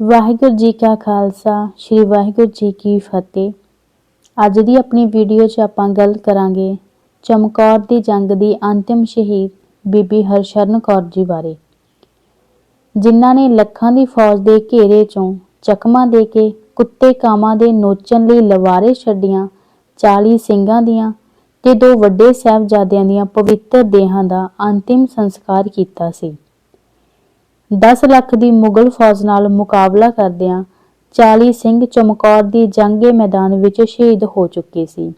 ਵਾਹਿਗੁਰੂ ਜੀ ਕਾ ਖਾਲਸਾ, ਸ੍ਰੀ ਵਾਹਿਗੁਰੂ ਜੀ ਕੀ ਫਤਿਹ। ਅੱਜ ਦੀ ਆਪਣੀ ਵੀਡੀਓ 'ਚ ਆਪਾਂ ਗੱਲ ਕਰਾਂਗੇ ਚਮਕੌਰ ਦੀ ਜੰਗ ਦੀ ਅੰਤਿਮ ਸ਼ਹੀਦ ਬੀਬੀ ਹਰਸ਼ਰਨ ਕੌਰ ਜੀ ਬਾਰੇ। ਜਿਨ੍ਹਾਂ ਨੇ ਲੱਖਾਂ ਦੀ ਫੌਜ ਦੇ ਘੇਰੇ 'ਚੋਂ ਚਕਮਾ ਦੇ ਕੇ ਕੁੱਤੇ ਕਾਮਾਂ ਦੇ ਨੋਚਣ ਲਈ ਲਵਾਰੇ ਛੱਡੀਆਂ 40 ਸਿੰਘਾਂ ਦੀਆਂ ਤੇ ਦੋ ਵੱਡੇ ਸਾਹਿਬਜ਼ਾਦਿਆਂ ਦੀਆਂ ਪਵਿੱਤਰ ਦੇਹਾਂ ਦਾ ਅੰਤਿਮ ਸੰਸਕਾਰ ਕੀਤਾ ਸੀ। 10 ਲੱਖ ਦੀ ਮੁਗਲ ਫੌਜ ਨਾਲ ਮੁਕਾਬਲਾ ਕਰਦਿਆਂ 40 ਸਿੰਘ ਚਮਕੌਰ ਦੀ ਜੰਗੇ ਮੈਦਾਨ ਵਿੱਚ ਸ਼ਹੀਦ ਹੋ ਚੁੱਕੇ ਸੀ।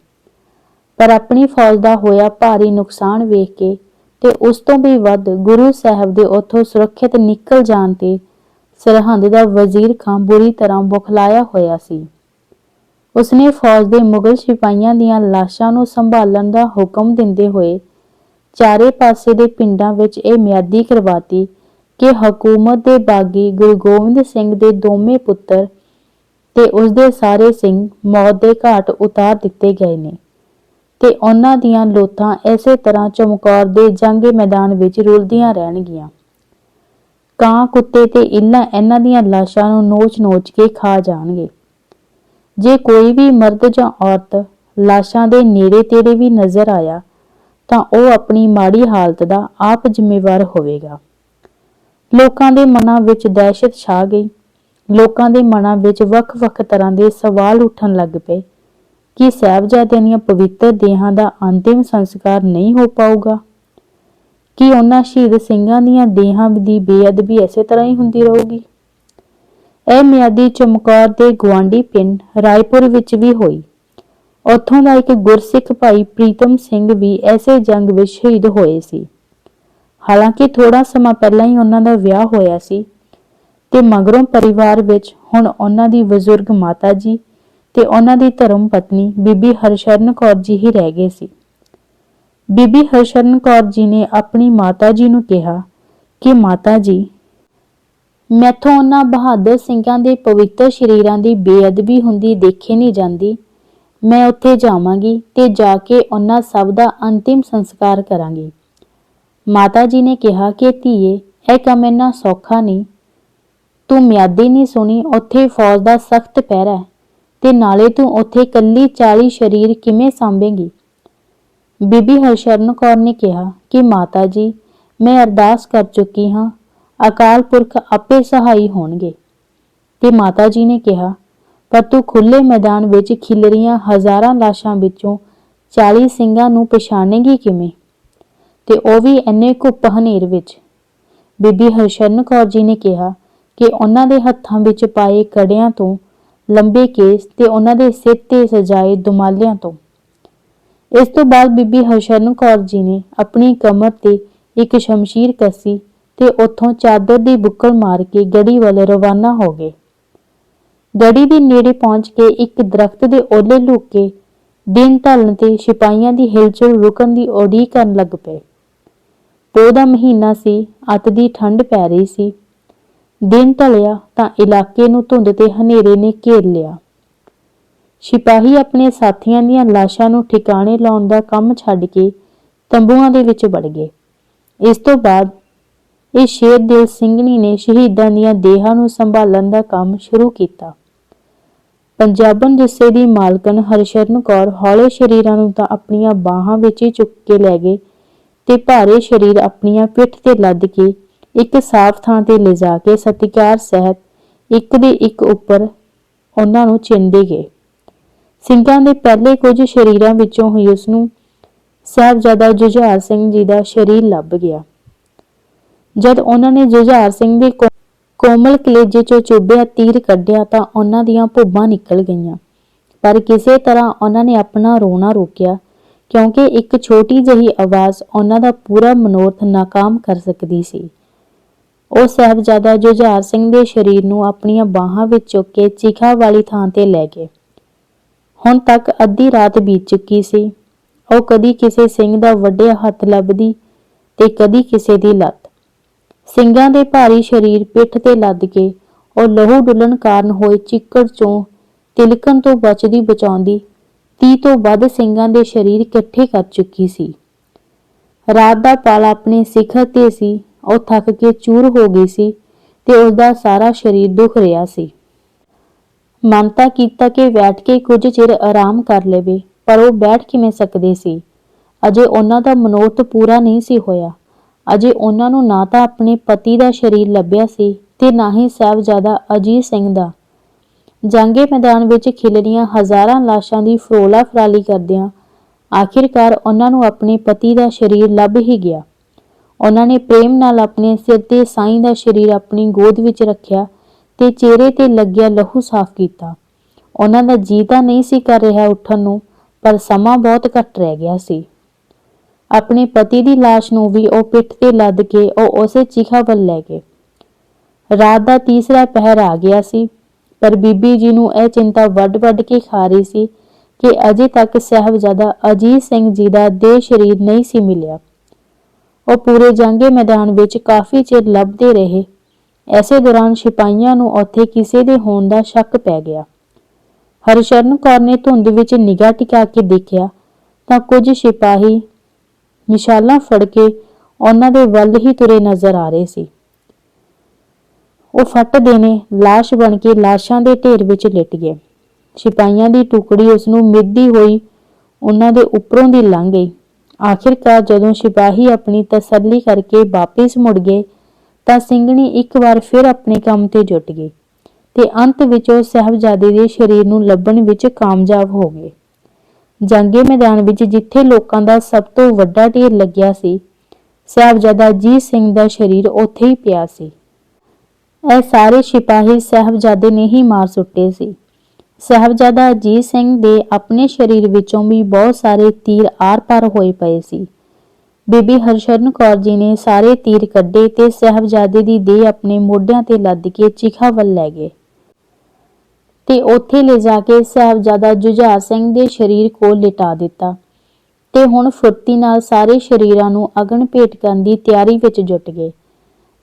ਪਰ ਆਪਣੀ ਫੌਜ ਦਾ ਹੋਇਆ ਭਾਰੀ ਨੁਕਸਾਨ ਵੇਖ ਕੇ ਤੇ ਉਸ ਤੋਂ ਵੀ ਵੱਧ ਗੁਰੂ ਸਾਹਿਬ ਦੇ ਉੱਥੋਂ ਸੁਰੱਖਿਅਤ ਨਿਕਲ ਜਾਣ ਤੇ ਸਰਹੰਦ ਦਾ ਵਜ਼ੀਰ ਖਾਂ ਬੁਰੀ ਤਰ੍ਹਾਂ ਬੁਖਲਾਇਆ ਹੋਇਆ ਸੀ। ਉਸਨੇ ਫੌਜ ਦੇ ਮੁਗਲ ਸਿਪਾਹੀਆਂ ਦੀਆਂ ਲਾਸ਼ਾਂ ਨੂੰ ਸੰਭਾਲਣ ਦਾ ਹੁਕਮ ਦਿੰਦੇ ਹੋਏ ਚਾਰੇ ਪਾਸੇ ਦੇ ਪਿੰਡਾਂ ਵਿੱਚ ਇਹ ਮਿਆਦੀ ਕਰਵਾਤੀ ਕਿ ਹਕੂਮਤ ਦੇ ਬਾਗੀ ਗੁਰੂ ਗੋਬਿੰਦ ਸਿੰਘ ਦੇ ਦੋਵੇਂ ਪੁੱਤਰ ਤੇ ਉਸ ਦੇ ਸਾਰੇ ਸਿੰਘ ਮੌਤ ਦੇ ਘਾਟ ਉਤਾਰ ਦਿੱਤੇ ਗਏ ਨੇ ਤੇ ਉਹਨਾਂ ਦੀਆਂ ਲੋਥਾਂ ਐਸੇ ਤਰ੍ਹਾਂ ਚਮਕੌਰ ਦੇ ਜੰਗੇ ਮੈਦਾਨ ਵਿੱਚ ਰੁਲਦੀਆਂ ਰਹਿਣਗੀਆਂ। ਕਾਂ, ਕੁੱਤੇ ਤੇ ਇੱਲਾਂ ਇਹਨਾਂ ਦੀਆਂ ਲਾਸ਼ਾਂ ਨੂੰ ਨੋਚ-ਨੋਚ ਕੇ ਖਾ ਜਾਣਗੇ। ਜੇ ਕੋਈ ਵੀ ਮਰਦ ਜਾਂ ਔਰਤ ਲਾਸ਼ਾਂ ਦੇ ਨੇੜੇ ਤੇੜੇ ਵੀ ਨਜ਼ਰ ਆਇਆ ਤਾਂ ਉਹ ਆਪਣੀ ਮਾੜੀ ਹਾਲਤ ਦਾ ਆਪ ਜ਼ਿੰਮੇਵਾਰ ਹੋਵੇਗਾ। ਲੋਕਾਂ ਦੇ ਮਨਾਂ ਵਿੱਚ ਦਹਿਸ਼ਤ ਛਾ ਗਈ। ਲੋਕਾਂ ਦੇ ਮਨਾਂ ਵਿੱਚ ਵੱਖ-ਵੱਖ ਤਰ੍ਹਾਂ ਦੇ ਸਵਾਲ ਉੱਠਣ ਲੱਗ ਪਏ ਕਿ ਸਾਹਿਬਜ਼ਾਦਿਆਂ ਦੀਆਂ ਪਵਿੱਤਰ ਦੇਹਾਂ ਦਾ ਅੰਤਿਮ ਸੰਸਕਾਰ ਨਹੀਂ ਹੋ ਪਾਊਗਾ। ਕਿ ਉਹਨਾਂ ਸ਼ਹੀਦ ਸਿੰਘਾਂ ਦੀਆਂ ਦੇਹਾਂ ਦੀ ਬੇਅਦਬੀ ਇਸੇ ਤਰ੍ਹਾਂ ਹੀ ਹੁੰਦੀ ਰਹੂਗੀ? ਇਹ ਮਿਆਦੀ ਚਮਕੌਰ ਦੇ ਗਵਾਂਡੀ ਪਿੰਡ ਰਾਏਪੁਰ ਵਿੱਚ ਵੀ ਹੋਈ। ਉੱਥੋਂ ਦਾ ਇੱਕ ਗੁਰਸਿੱਖ ਭਾਈ ਪ੍ਰੀਤਮ ਸਿੰਘ ਵੀ ਐਸੇ ਜੰਗ ਵਿੱਚ ਸ਼ਹੀਦ ਹੋਏ ਸੀ। ਹਾਲਾਂਕਿ ਥੋੜਾ ਸਮਾਂ ਪਹਿਲਾਂ ਹੀ ਉਹਨਾਂ ਦਾ ਵਿਆਹ ਹੋਇਆ ਸੀ ਤੇ ਮਗਰੋਂ ਪਰਿਵਾਰ ਵਿੱਚ ਹੁਣ ਉਹਨਾਂ ਦੀ ਬਜ਼ੁਰਗ ਮਾਤਾ ਜੀ ਤੇ ਉਹਨਾਂ ਦੀ ਧਰਮ ਪਤਨੀ ਬੀਬੀ ਹਰਸ਼ਰਨ ਕੌਰ ਜੀ ਹੀ ਰਹਿ ਗਏ ਸੀ। ਬੀਬੀ ਹਰਸ਼ਰਨ ਕੌਰ ਜੀ ਨੇ ਆਪਣੀ ਮਾਤਾ ਜੀ ਨੂੰ ਕਿਹਾ ਕਿ ਮਾਤਾ ਜੀ, ਮੈਥੋਂ ਉਹਨਾਂ ਬਹਾਦਰ ਸਿੰਘਾਂ ਦੇ ਪਵਿੱਤਰ ਸ਼ਰੀਰਾਂ ਦੀ ਬੇਅਦਬੀ ਹੁੰਦੀ ਦੇਖੀ ਨਹੀਂ ਜਾਂਦੀ, ਮੈਂ ਉੱਥੇ ਜਾਵਾਂਗੀ ਤੇ ਜਾ ਕੇ ਉਹਨਾਂ ਸਭ ਦਾ ਅੰਤਿਮ ਸੰਸਕਾਰ ਕਰਾਂਗੀ। ਮਾਤਾ ਜੀ ਨੇ ਕਿਹਾ ਕਿ ਧੀਏ, ਇਹ ਕੰਮ ਇੰਨਾ ਸੌਖਾ ਨਹੀਂ। ਤੂੰ ਮਿਆਦੀ ਨਹੀਂ ਸੁਣੀ, ਉੱਥੇ ਫੌਜ ਦਾ ਸਖਤ ਪਹਿਰਾ ਹੈ ਤੇ ਨਾਲੇ ਤੂੰ ਉੱਥੇ ਕੱਲੀ 40 ਸ਼ਰੀਰ ਕਿਵੇਂ ਸੰਭੇਂਗੀ? ਬੀਬੀ ਹਰਸ਼ਰਨ ਕੌਰ ਨੇ ਕਿਹਾ ਕਿ ਮਾਤਾ ਜੀ, ਮੈਂ ਅਰਦਾਸ ਕਰ ਚੁੱਕੀ ਹਾਂ, ਅਕਾਲ ਪੁਰਖ ਆਪੇ ਸਹਾਈ ਹੋਣਗੇ। ਤੇ ਮਾਤਾ ਜੀ ਨੇ ਕਿਹਾ, ਪਰ ਤੂੰ ਖੁੱਲੇ ਮੈਦਾਨ ਵਿੱਚ ਖਿਲਰੀਆਂ ਹਜ਼ਾਰਾਂ ਲਾਸ਼ਾਂ ਵਿੱਚੋਂ 40 ਸਿੰਘਾਂ ਨੂੰ ਪਛਾਣੇਗੀ ਕਿਵੇਂ? ਤੇ ਉਹ ਵੀ ਇੰਨੇ ਘੁੱਪ ਹਨੇਰ ਵਿੱਚ। ਬੀਬੀ ਹਰਸ਼ਰਨ ਕੌਰ ਜੀ ਨੇ ਕਿਹਾ ਕਿ ਉਹਨਾਂ ਦੇ ਹੱਥਾਂ ਵਿੱਚ ਪਾਏ ਕੜਿਆਂ ਤੋਂ ਲੰਬੇ ਕੇਸ ਤੇ ਉਹਨਾਂ ਦੇ ਸਿਰ ਤੇ ਸਜਾਏ ਦੁਮਾਲਿਆਂ ਤੋਂ। ਇਸ ਤੋਂ ਬਾਅਦ ਬੀਬੀ ਹਰਸ਼ਰਨ ਕੌਰ ਜੀ ਨੇ ਆਪਣੀ ਕਮਰ ਤੇ ਇੱਕ ਸ਼ਮਸ਼ੀਰ ਕੱਸੀ ਤੇ ਉੱਥੋਂ ਚਾਦਰ ਦੀ ਬੁੱਕਲ ਮਾਰ ਕੇ ਗੜੀ ਵੱਲ ਰਵਾਨਾ ਹੋ ਗਏ। ਗੜੀ ਦੇ ਨੇੜੇ ਪਹੁੰਚ ਕੇ ਇੱਕ ਦਰਖਤ ਦੇ ਓਲੇ ਲੁੱਕ ਕੇ ਦਿਨ ਢਲਣ ਤੇ ਸਿਪਾਹੀਆਂ ਦੀ ਹਿਲਚੁਲ ਰੁਕਣ ਦੀ ਉਡੀਕ ਕਰਨ ਲੱਗ ਪਏ। ਪੋ ਦਾ ਮਹੀਨਾ ਸੀ, ਅੱਤ ਦੀ ਠੰਡ ਪੈ ਰਹੀ ਸੀ। ਦਿਨ ਢਲਿਆ ਤਾਂ ਇਲਾਕੇ ਨੂੰ ਧੁੰਦ ਤੇ ਹਨੇਰੇ ਨੇ ਘੇਰ ਲਿਆ। ਸਿਪਾਹੀ ਆਪਣੇ ਸਾਥੀਆਂ ਦੀਆਂ ਲਾਸ਼ਾਂ ਨੂੰ ਠਿਕਾਣੇ ਲਾਉਣ ਦਾ ਕੰਮ ਛੱਡ ਕੇ ਤੰਬੂਆਂ ਦੇ ਵਿੱਚ ਵੜ ਗਏ। ਇਸ ਤੋਂ ਬਾਅਦ ਇਹ ਸ਼ੇਰ ਦਿਲ ਸਿੰਘਣੀ ਨੇ ਸ਼ਹੀਦਾਂ ਦੀਆਂ ਦੇਹਾਂ ਨੂੰ ਸੰਭਾਲਣ ਦਾ ਕੰਮ ਸ਼ੁਰੂ ਕੀਤਾ। ਪੰਜਾਬਨ ਜਿੱਸੇ ਦੀ ਮਾਲਕਨ ਹਰਸ਼ਰਨ ਕੌਰ ਹੌਲੇ ਸ਼ਰੀਰਾਂ ਨੂੰ ਤਾਂ ਆਪਣੀਆਂ ਬਾਹਾਂ ਵਿੱਚ ਹੀ ਚੁੱਕ ਕੇ ਲੈ ਗਏ। ਤੇ ਭਾਰੇ ਸ਼ਰੀਰ ਆਪਣੀਆਂ ਪਿੱਠ ਤੇ ਲੱਦ ਕੇ ਇੱਕ ਸਾਫ਼ ਥਾਂ ਤੇ ਲਿਜਾ ਕੇ ਸਤਿਕਾਰ ਸਹਿਤ ਇੱਕ ਦੇ ਇੱਕ ਉੱਪਰ ਉਹਨਾਂ ਨੂੰ ਚਿੰਦੇ ਗਏ। ਸਿੰਘਾਂ ਦੇ ਪਹਿਲੇ ਕੁਝ ਸ਼ਰੀਰਾਂ ਵਿੱਚੋਂ ਹੀ ਉਸ ਨੂੰ ਸਾਹਿਬਜ਼ਾਦਾ ਜੁਝਾਰ ਸਿੰਘ ਜੀ ਦਾ ਸ਼ਰੀਰ ਲੱਭ ਗਿਆ। ਜਦ ਉਹਨਾਂ ਨੇ ਜੁਝਾਰ ਸਿੰਘ ਦੇ ਕੋਮਲ ਕਲੇਜੇ ਚੋਂ ਚੁੱਭਿਆ ਤੀਰ ਕੱਢਿਆ ਤਾਂ ਉਹਨਾਂ ਦੀਆਂ ਭੁੱਬਾਂ ਨਿਕਲ ਗਈਆਂ। ਪਰ ਕਿਸੇ ਤਰ੍ਹਾਂ ਉਹਨਾਂ ਨੇ ਆਪਣਾ ਰੋਣਾ ਰੋਕਿਆ ਕਿਉਂਕਿ ਇੱਕ ਛੋਟੀ ਜਿਹੀ ਆਵਾਜ਼ ਉਹਨਾਂ ਦਾ ਪੂਰਾ ਮਨੋਰਥ ਨਾਕਾਮ ਕਰ ਸਕਦੀ ਸੀ। ਉਹ ਸਾਹਿਬਜ਼ਾਦਾ ਜੁਝਾਰ ਸਿੰਘ ਦੇ ਸਰੀਰ ਨੂੰ ਆਪਣੀਆਂ ਬਾਹਾਂ ਵਿੱਚ ਚੁੱਕ ਕੇ ਚਿਖਾ ਵਾਲੀ ਥਾਂ ਤੇ ਲੈ ਗਏ। ਹੁਣ ਤੱਕ ਅੱਧੀ ਰਾਤ ਬੀਤ ਚੁੱਕੀ ਸੀ। ਉਹ ਕਦੀ ਕਿਸੇ ਸਿੰਘ ਦਾ ਵੱਡਿਆ ਹੱਥ ਲੱਭਦੀ ਤੇ ਕਦੀ ਕਿਸੇ ਦੀ ਲੱਤ। ਸਿੰਘਾਂ ਦੇ ਭਾਰੀ ਸਰੀਰ ਪਿੱਠ ਤੇ ਲੱਦ ਕੇ ਉਹ ਲਹੂ ਡੁੱਲਣ ਕਾਰਨ ਹੋਏ ਚਿੱਕੜ ਚੋਂ ਤਿਲਕਣ ਤੋਂ ਬਚਦੀ ਬਚਾਉਂਦੀ 30 ਤੋਂ ਵੱਧ ਸਿੰਘਾਂ ਦੇ ਸਰੀਰ ਇਕੱਠੇ ਕਰ ਚੁੱਕੀ ਸੀ। ਰਾਤ ਦਾ ਪਾਲਾ ਆਪਣੇ ਸਿਖਰ ਤੇ ਸੀ, ਉਹ ਥੱਕ ਕੇ ਚੂਰ ਹੋ ਗਈ ਸੀ ਤੇ ਉਸ ਦਾ ਸਾਰਾ ਸਰੀਰ ਦੁਖ ਰਿਹਾ ਸੀ। ਮਨ ਕੀਤਾ ਕਿ ਬੈਠ ਕੇ ਕੁਝ ਚਿਰ ਆਰਾਮ ਕਰ ਲਵੇ, ਪਰ ਉਹ ਬੈਠ ਕਿਵੇਂ ਸਕਦੇ ਸੀ? ਅਜੇ ਉਹਨਾਂ ਦਾ ਮਨੋਰਥ ਪੂਰਾ ਨਹੀਂ ਸੀ ਹੋਇਆ। ਅਜੇ ਉਹਨਾਂ ਨੂੰ ਨਾ ਤਾਂ ਆਪਣੇ ਪਤੀ ਦਾ ਸਰੀਰ ਲੱਭਿਆ ਸੀ ਤੇ ਨਾ ਹੀ ਸਾਹਿਬਜ਼ਾਦਾ ਅਜੀਤ ਸਿੰਘ ਦਾ। ਜਾਂਗੇ ਮੈਦਾਨ ਵਿੱਚ ਖਿਲਰੀਆਂ ਹਜ਼ਾਰਾਂ ਲਾਸ਼ਾਂ ਦੀ ਫਰੋਲਾ ਫਰਾਲੀ ਕਰਦਿਆਂ ਆਖਿਰਕਾਰ ਉਹਨਾਂ ਨੂੰ ਆਪਣੇ ਪਤੀ ਦਾ ਸਰੀਰ ਲੱਭ ਹੀ ਗਿਆ। ਉਹਨਾਂ ਨੇ ਪ੍ਰੇਮ ਨਾਲ ਆਪਣੇ ਸਿਰ ਤੇ ਸਾਈਂ ਦਾ ਸਰੀਰ ਆਪਣੀ ਗੋਦ ਵਿੱਚ ਰੱਖਿਆ ਤੇ ਚਿਹਰੇ ਤੇ ਲੱਗਿਆ ਲਹੂ ਸਾਫ਼ ਕੀਤਾ। ਉਹਨਾਂ ਦਾ ਜੀ ਤਾਂ ਨਹੀਂ ਸੀ ਕਰ ਰਿਹਾ ਉੱਠਣ ਨੂੰ, ਪਰ ਸਮਾਂ ਬਹੁਤ ਘੱਟ ਰਹਿ ਗਿਆ ਸੀ। ਆਪਣੇ ਪਤੀ ਦੀ ਲਾਸ਼ ਨੂੰ ਵੀ ਉਹ ਪਿੱਠ ਤੇ ਲੱਦ ਕੇ ਉਹ ਉਸੇ ਚੀਖਾ ਵੱਲ ਲੈ ਗਏ। ਰਾਤ ਦਾ ਤੀਸਰਾ ਪਹਿਰ ਆ ਗਿਆ ਸੀ। ਪਰ ਬੀਬੀ ਜੀ ਨੂੰ ਇਹ ਚਿੰਤਾ ਵੱਡ-ਵੱਡ ਕੇ ਖਾ ਰਹੀ ਸੀ ਕਿ ਅਜੇ ਤੱਕ ਸਾਹਿਬਜ਼ਾਦਾ ਅਜੀਤ ਸਿੰਘ ਜੀ ਦਾ ਦੇਹ ਸ਼ਰੀਰ ਨਹੀਂ ਸੀ ਮਿਲਿਆ। ਉਹ ਪੂਰੇ ਜੰਗੇ ਮੈਦਾਨ ਵਿੱਚ ਕਾਫੀ ਚਿਰ ਲੱਭਦੇ ਰਹੇ। ਐਸੇ ਦੌਰਾਨ ਸਿਪਾਹੀਆਂ ਨੂੰ ਉੱਥੇ ਕਿਸੇ ਦੇ ਹੋਣ ਦਾ ਸ਼ੱਕ ਪੈ ਗਿਆ। ਹਰਸ਼ਰਨ ਕੌਰ ਨੇ ਧੁੰਦ ਵਿੱਚ ਨਿਗਾਹ ਟਿਕਾ ਕੇ ਦੇਖਿਆ ਤਾਂ ਕੁਝ ਸਿਪਾਹੀ ਨਿਸ਼ਾਲਾ ਫੜ ਕੇ ਉਹਨਾਂ ਦੇ ਵੱਲ ਹੀ ਤੁਰੇ ਨਜ਼ਰ ਆ ਰਹੇ ਸੀ। ਉਹ ਫੱਟ ਦੇਣੇ লাশ ਬਣ ਕੇ ਲਾਸ਼ਾਂ ਦੇ ਢੇਰ ਵਿੱਚ ਲਿਟ ਗਏ। ਸਿਪਾਹੀਆਂ ਦੀ ਟੁਕੜੀ ਉਸ ਨੂੰ ਮਿੱਧੀ ਹੋਈ, ਉਹਨਾਂ ਦੇ ਉੱਪਰੋਂ ਦੀ ਲੰਘ ਗਈ। ਆਖਿਰਕਾਰ ਜਦੋਂ ਸਿਪਾਹੀ ਆਪਣੀ ਤਸੱਲੀ ਕਰਕੇ ਵਾਪਸ ਮੁੜ ਗਏ, ਤਾਂ ਸਿੰਘਣੀ ਇੱਕ ਵਾਰ ਫਿਰ ਆਪਣੇ ਕੰਮ ਤੇ ਜੁਟ ਗਈ ਤੇ ਅੰਤ ਵਿੱਚ ਉਹ ਸਾਹਿਬਜ਼ਾਦੇ ਦੇ ਸਰੀਰ ਨੂੰ ਲੱਭਣ ਵਿੱਚ ਕਾਮਯਾਬ ਹੋ ਗਏ। ਜੰਗੇ ਮੈਦਾਨ ਵਿੱਚ ਜਿੱਥੇ ਲੋਕਾਂ ਦਾ ਸਭ ਤੋਂ ਵੱਡਾ ਢੇਰ ਲੱਗਿਆ ਸੀ, ਸਾਹਿਬਜ਼ਾਦਾ ਜੀ ਸਿੰਘ ਦਾ ਸਰੀਰ ਉੱਥੇ ਹੀ ਪਿਆ ਸੀ। ਇਹ ਸਾਰੇ ਸਿਪਾਹੀ ਸਾਹਿਬਜ਼ਾਦੇ ਨੇ ਹੀ ਮਾਰ ਸੁੱਟੇ ਸੀ। ਸਾਹਿਬਜ਼ਾਦਾ ਅਜੀਤ ਸਿੰਘ ਦੇ ਆਪਣੇ ਸਰੀਰ ਵਿੱਚੋਂ ਵੀ ਬਹੁਤ ਸਾਰੇ ਤੀਰ ਆਰ-ਪਾਰ ਹੋਏ ਪਏ ਸੀ। ਬੀਬੀ ਹਰਸ਼ਰਨ ਕੌਰ ਜੀ ਨੇ ਸਾਰੇ ਤੀਰ ਕੱਢੇ ਤੇ ਸਾਹਿਬਜ਼ਾਦੇ ਦੀ ਦੇਹ ਆਪਣੇ ਮੋਢਿਆਂ ਤੇ ਲੱਦ ਕੇ ਚਿਖਾ ਵੱਲ ਲੈ ਗਏ। ਤੇ ਉੱਥੇ ਲੈ ਜਾ ਕੇ ਸਾਹਿਬਜ਼ਾਦਾ ਜੁਝਾਰ ਸਿੰਘ ਦੇ ਸਰੀਰ ਕੋਲ ਲਿਟਾ ਦਿੱਤਾ ਤੇ ਹੁਣ ਫੁਰਤੀ ਨਾਲ ਸਾਰੇ ਸਰੀਰਾਂ ਨੂੰ ਅਗਨ ਭੇਟ ਕਰਨ ਦੀ ਤਿਆਰੀ ਵਿੱਚ ਜੁਟ ਗਏ।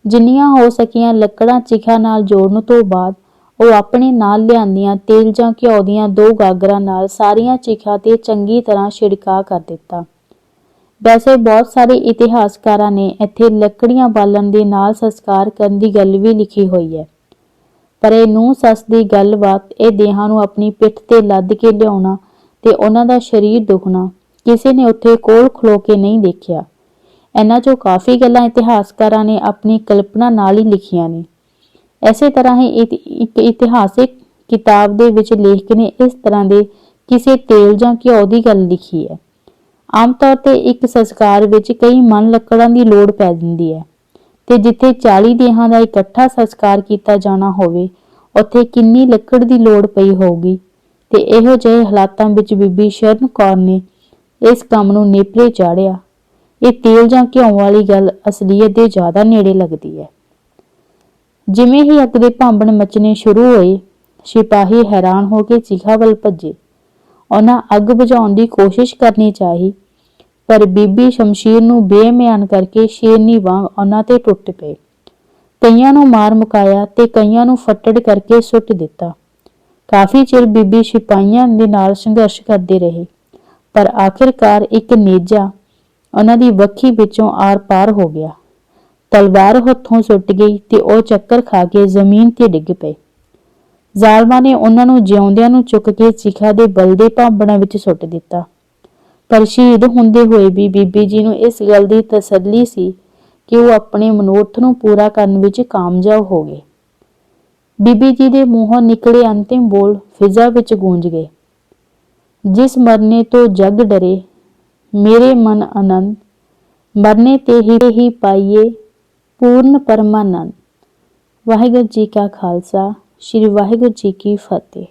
ਜਿੰਨੀਆਂ ਹੋ ਸਕੀਆਂ ਲੱਕੜਾਂ ਚਿਖਾ ਨਾਲ ਜੋੜਨ ਤੋਂ ਬਾਅਦ, ਉਹ ਆਪਣੇ ਨਾਲ ਲਿਆਂਦੀਆਂ ਤੇਲ ਜਾਂ ਘਿਓ ਦੀਆਂ ਦੋ ਗਾਗਰਾਂ ਨਾਲ ਸਾਰੀਆਂ ਚਿਖਾ ਤੇ ਚੰਗੀ ਤਰ੍ਹਾਂ ਛਿੜਕਾ ਕਰ ਦਿੱਤਾ। ਵੈਸੇ ਬਹੁਤ ਸਾਰੇ ਇਤਿਹਾਸਕਾਰਾਂ ਨੇ ਇੱਥੇ ਲੱਕੜੀਆਂ ਬਾਲਣ ਦੇ ਨਾਲ ਸੰਸਕਾਰ ਕਰਨ ਦੀ ਗੱਲ ਵੀ ਲਿਖੀ ਹੋਈ ਹੈ। ਪਰ ਇਹ ਨੂੰ ਸੱਸ ਦੀ ਗੱਲਬਾਤ, ਇਹ ਦੇਹਾਂ ਨੂੰ ਆਪਣੀ ਪਿੱਠ ਤੇ ਲੱਦ ਕੇ ਲਿਆਉਣਾ ਤੇ ਉਹਨਾਂ ਦਾ ਸਰੀਰ ਦੁਖਣਾ, ਕਿਸੇ ਨੇ ਉੱਥੇ ਕੋਲ ਖਲੋ ਕੇ ਨਹੀਂ ਦੇਖਿਆ। ਇਹਨਾਂ ਚੋਂ ਕਾਫੀ ਗੱਲਾਂ ਇਤਿਹਾਸਕਾਰਾਂ ਨੇ ਆਪਣੀ ਕਲਪਨਾ ਨਾਲ ਹੀ ਲਿਖੀਆਂ ਨੇ। ਐਸੇ ਤਰ੍ਹਾਂ ਹੀ ਇਤ- ਇੱਕ ਇਤਿਹਾਸਿਕ ਕਿਤਾਬ ਦੇ ਵਿੱਚ ਲੇਖਕ ਨੇ ਇਸ ਤਰ੍ਹਾਂ ਦੇ ਕਿਸੇ ਤੇਲ ਜਾਂ ਘਿਓ ਦੀ ਗੱਲ ਲਿਖੀ ਹੈ। ਆਮ ਤੌਰ ਤੇ ਇੱਕ ਸੰਸਕਾਰ ਵਿੱਚ ਕਈ ਮਨ ਲੱਕੜਾਂ ਦੀ ਲੋੜ ਪੈ ਜਾਂਦੀ ਹੈ ਤੇ ਜਿੱਥੇ 40 ਦੇਹਾਂ ਦਾ ਇਕੱਠਾ ਸੰਸਕਾਰ ਕੀਤਾ ਜਾਣਾ ਹੋਵੇ, ਉੱਥੇ ਕਿੰਨੀ ਲੱਕੜ ਦੀ ਲੋੜ ਪਈ ਹੋਊਗੀ ਤੇ ਇਹੋ ਜਿਹੇ ਹਾਲਾਤਾਂ ਵਿੱਚ ਬੀਬੀ ਸ਼ਰਨ ਕੌਰ ਨੇ ਇਸ ਕੰਮ ਨੂੰ ਨੇਪਰੇ ਚਾੜਿਆ ਇਹ ਤੇਲ ਜਾਂ ਘਿਓ ਵਾਲੀ ਗੱਲ ਅਸਲੀਅਤ ਦੇ ਜ਼ਿਆਦਾ ਨੇੜੇ ਲੱਗਦੀ ਹੈ। ਜਿਵੇਂ ਹੀ ਅੱਗ ਦੇ ਭਾਂਬਣ ਮਚਣੇ ਸ਼ੁਰੂ ਹੋਏ, ਸਿਪਾਹੀ ਹੈਰਾਨ ਹੋ ਕੇ ਚੀਖਾ ਵੱਲ ਭੱਜੇ। ਉਹਨਾਂ ਅੱਗ ਬੁਝਾਉਣ ਦੀ ਕੋਸ਼ਿਸ਼ ਕਰਨੀ ਚਾਹੀ, ਪਰ ਬੀਬੀ ਸ਼ਮਸ਼ੀਰ ਨੂੰ ਬੇਮਿਆਨ ਕਰਕੇ ਸ਼ੇਰਨੀ ਵਾਂਗ ਉਹਨਾਂ ਤੇ ਟੁੱਟ ਪਏ। ਕਈਆਂ ਨੂੰ ਮਾਰ ਮੁਕਾਇਆ ਤੇ ਕਈਆਂ ਨੂੰ ਫੱਟੜ ਕਰਕੇ ਸੁੱਟ ਦਿੱਤਾ। ਕਾਫੀ ਚਿਰ ਬੀਬੀ ਸਿਪਾਹੀਆਂ ਦੇ ਨਾਲ ਸੰਘਰਸ਼ ਕਰਦੇ ਰਹੇ, ਪਰ ਆਖਿਰਕਾਰ ਇੱਕ ਨੇਜਾ ਉਹਨਾਂ ਦੀ ਵੱਖੀ ਵਿੱਚੋਂ ਆਰ-ਪਾਰ ਹੋ ਗਿਆ। ਤਲਵਾਰ ਹੱਥੋਂ ਸੁੱਟ ਗਈ ਤੇ ਉਹ ਚੱਕਰ ਖਾ ਕੇ ਜ਼ਮੀਨ ਤੇ ਡਿੱਗ ਪਏ। ਜ਼ਾਲਮਾਂ ਨੇ ਉਹਨਾਂ ਨੂੰ ਜਿਉਂਦਿਆਂ ਨੂੰ ਚੁੱਕ ਕੇ ਚਿਖਾ ਦੇ ਬਲਦੇ ਭਾਂਬੜਾਂ ਵਿੱਚ ਸੁੱਟ ਦਿੱਤਾ। ਪਰ ਸ਼ਹੀਦ ਹੁੰਦੇ ਹੋਏ ਵੀ ਬੀਬੀ ਜੀ ਨੂੰ ਇਸ ਗੱਲ ਦੀ ਤਸੱਲੀ ਸੀ ਕਿ ਉਹ ਆਪਣੇ ਮਨੋਰਥ ਨੂੰ ਪੂਰਾ ਕਰਨ ਵਿੱਚ ਕਾਮਯਾਬ ਹੋ ਗਏ। ਬੀਬੀ ਜੀ ਦੇ ਮੂੰਹੋਂ ਨਿਕਲੇ ਅੰਤਿਮ ਬੋਲ ਫਿਜ਼ਾ ਵਿੱਚ ਗੂੰਜ ਗਏ। ਜਿਸ ਮਰਨੇ ਤੋਂ ਜੱਗ ਡਰੇ ਮੇਰੇ ਮਨ ਆਨੰਦ, ਮਰਨੇ ਤੇ ਹੀ ਹੀ ਪਾਈਏ ਪੂਰਨ ਪਰਮਾਨੰਦ। ਵਾਹਿਗੁਰੂ ਜੀ ਕਾ ਖਾਲਸਾ, ਸ੍ਰੀ ਵਾਹਿਗੁਰੂ ਜੀ ਕੀ ਫਤਿਹ।